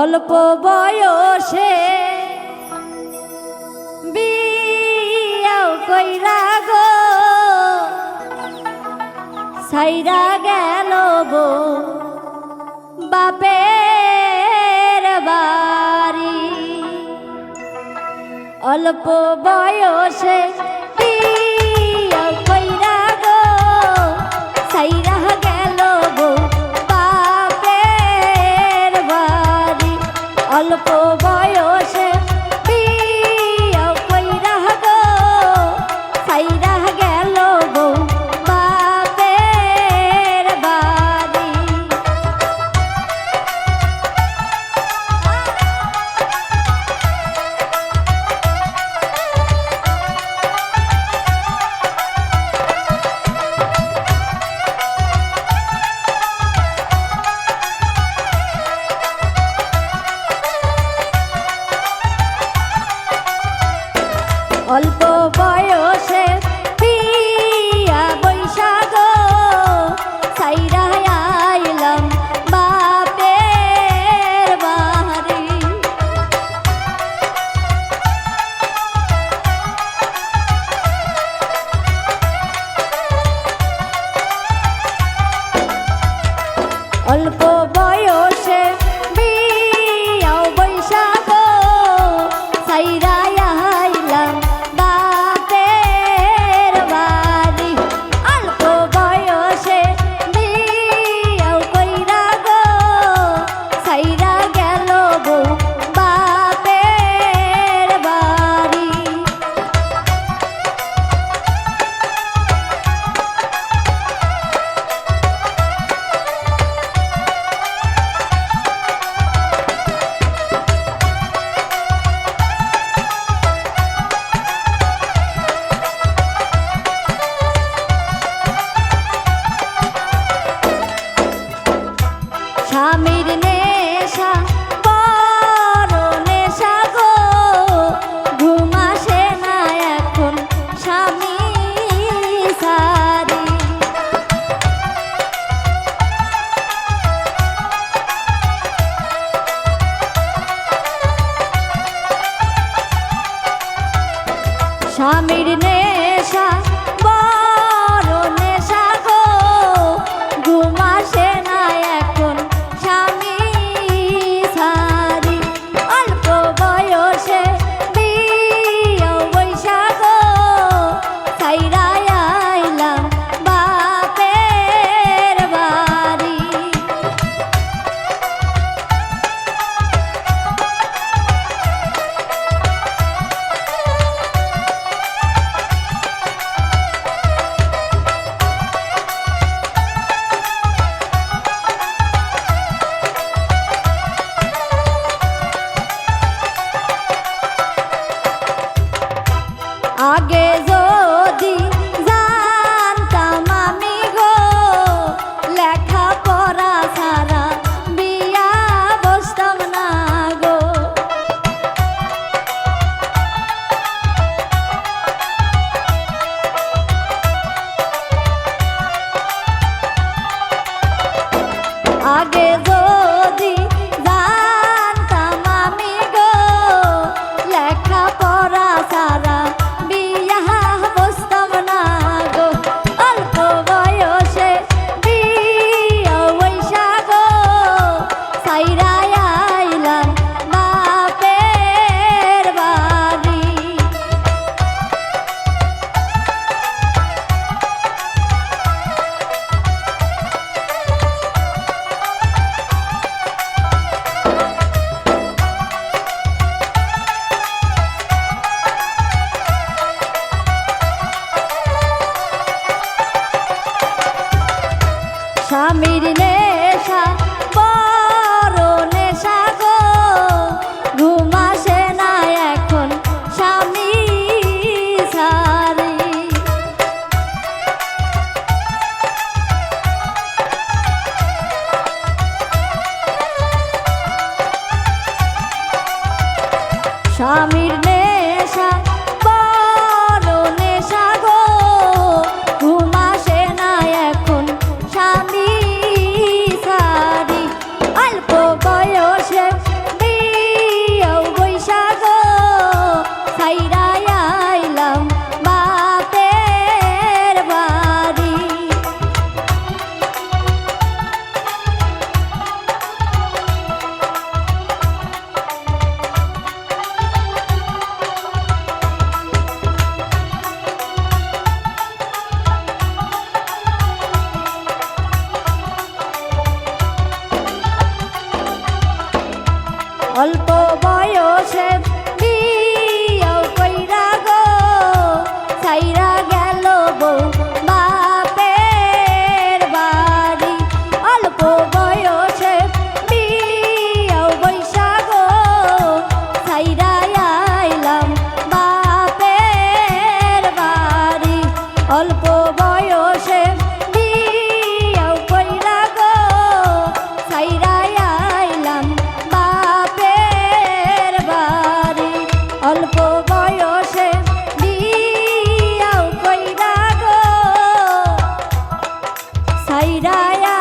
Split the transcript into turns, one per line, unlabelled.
অল্প বয়সে কইরা গো সাইরা গেল বো বাপের বাড়ি। অল্প বয়সে বয়স স্বামীর লাগে স্বামীর নেশা অল্প সাইরা